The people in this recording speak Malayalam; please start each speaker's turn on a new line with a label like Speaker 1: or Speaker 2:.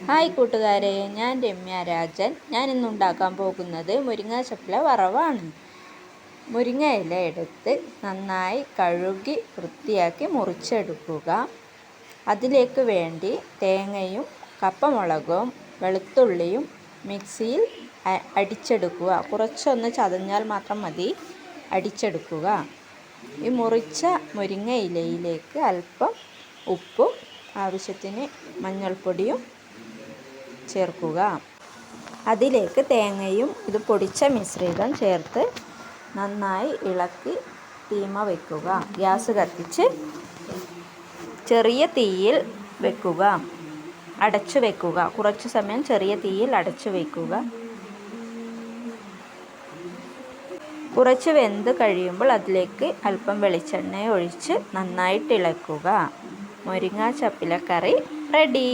Speaker 1: ഹായ് കൂട്ടുകാരെ ഞാൻ രമ്യ രാജൻ. ഞാൻ ഇന്ന് ഉണ്ടാക്കാൻ പോകുന്നത് മുരിങ്ങ ചപ്പില വറവാണ്. മുരിങ്ങ ഇല എടുത്ത് നന്നായി കഴുകി വൃത്തിയാക്കി മുറിച്ചെടുക്കുക. അതിലേക്ക് വേണ്ടി തേങ്ങയും കപ്പമുളകും വെളുത്തുള്ളിയും മിക്സിയിൽ അടിച്ചെടുക്കുക. കുറച്ചൊന്ന് ചതഞ്ഞാൽ മാത്രം മതി. അടിച്ചെടുക്കുക. ഈ മുറിച്ച മുരിങ്ങ ഇലയിലേക്ക് അല്പം ഉപ്പും ആവശ്യത്തിന് മഞ്ഞൾപ്പൊടിയും ചേർക്കുക. അതിലേക്ക് തേങ്ങയും ഇത് പൊടിച്ച മിശ്രിതം ചേർത്ത് നന്നായി ഇളക്കി തീമ വയ്ക്കുക ഗ്യാസ് കത്തിച്ച് ചെറിയ തീയിൽ വെക്കുക. അടച്ചു വെക്കുക. കുറച്ച് സമയം ചെറിയ തീയിൽ അടച്ചു വെക്കുക. കുറച്ച് വെന്ത് കഴിയുമ്പോൾ അതിലേക്ക് അല്പം വെളിച്ചെണ്ണ ഒഴിച്ച് നന്നായിട്ട് ഇളക്കുക. മുരിങ്ങ ചപ്പിലക്കറി റെഡി.